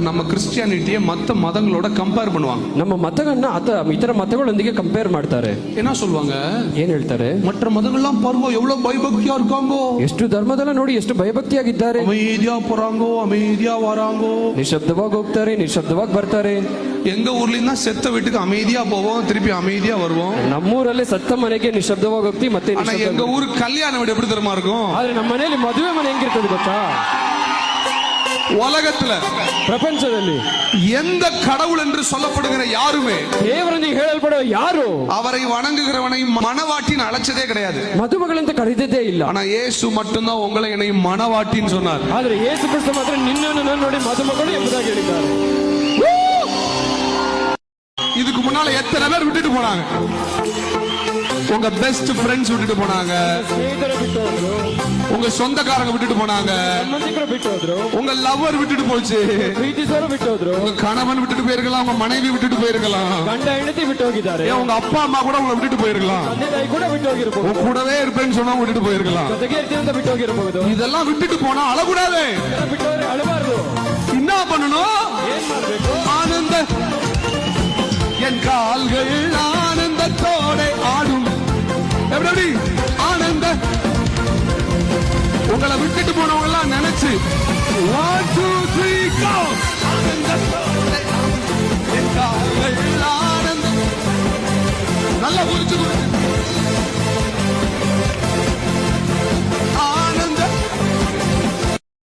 நம்ம கிறிஸ்டியானிட்டியை மற்ற மதங்களோட கம்பேர் பண்ணுவாங்க ನಮ್ಮ ಮತಗಳನ್ನ ಅತ ಇತರ ಮತಗಳೊಂದಿಗೆ ಕಂಪೇರ್ ಮಾಡ್ತಾರೆ என்ன சொல்லுவாங்க ಏನ್ ಹೇಳ್ತಾರೆ மற்ற மதங்கள்லாம் பாருங்க எவ்வளவு பயபக்தியா இருக்காங்கோ ಎಷ್ಟು ಧರ್ಮದಲ್ಲ ನೋಡಿ ಎಷ್ಟು ಭಯಭಕ್ತಿಯಾಗಿದ್ದಾರೆ அமைதியா போறாங்கோ அமைதியா வராங்கோ ನಿಶಬ್ದವಾಗಿ ಹೋಗ್ತಾರೆ ನಿಶಬ್ದವಾಗಿ ಬರ್ತಾರೆ எங்க ஊர்லயும் தான் செத்த வீட்டுக்கு அமைதியா போவோம் திருப்பி அமைதியா வருவோம் ನಮ್ಮೂರಲ್ಲೇ ಸತ್ತ ಮನೆಗೆ ನಿಶಬ್ದವಾಗಿ ಹೋಗ್ತೀವಿ ಮತ್ತೆ ஆனா ನಿಶಬ್ದ- எங்க ஊரு கல்யாண வீடு எப்படி தெரியுமா இருக்கும் ಆದ್ರೆ ನಮ್ಮ ಮನೆಯಲ್ಲಿ ಮದುವೆ ಮನೆ ಹೆಂಗಿರ್ತದೆ ಗೊತ್ತಾ உலகத்துல ಪ್ರಪಂಚದಲ್ಲಿ எந்த கடவுள் என்று சொல்லப்படுகிற யாருமே ದೇವರೊಂದಿಗೆ ಹೇಳಲ್ಪಡುವ ಯಾರು அவரை வணங்குகிறவனை மனவாட்டின்னு அழைச்சதே கிடையாது ಮದುಮಗಳಂತ ಕರೆದಿದ್ದೇ ಇಲ್ಲ ஆனா இயேசு மட்டும்தான் உங்களை என்னை மனவாட்டின்னு சொன்னார் ಆದ್ರೆ ಯೇಸು ಕ್ರಿಸ್ತ ಮಾತ್ರ ನಿನ್ನನ್ನು ನಾನು ನೋಡಿ ಮದುಮಗಳು ಎಂಬುದಾಗಿ ಹೇಳಿದ್ದಾರೆ இதுக்கு முன்னால எத்தனை பேர் விட்டுட்டு போனாங்க உங்க பெஸ்ட் ஃப்ரெண்ட்ஸ் விட்டுட்டு போனாங்க ಸ್ನೇಹಿತರು ಬಿಟ್ಟು ಹೋದ್ರು உங்க சொந்தக்காரங்க விட்டுட்டு போனாங்க. உங்க லவ்வர் விட்டுட்டு போச்சு. உங்க கணவன் விட்டுட்டு போயிருக்கலாம் உங்க மனைவி விட்டுட்டு போயிருக்கலாம். உங்க அப்பா அம்மா கூட உங்களை விட்டுட்டு போயிருக்கலாம். உங்க கூடவே இருப்பேன்னு சொன்னா விட்டுட்டு போயிருக்கலாம். இதெல்லாம் விட்டுட்டு போனா அழக்கூடாது. என்ன பண்ணணும்? உங்களை விட்டுட்டு போனவங்க எல்லாம் நினைச்சு ஒன் டூ த்ரீ நல்லா நல்ல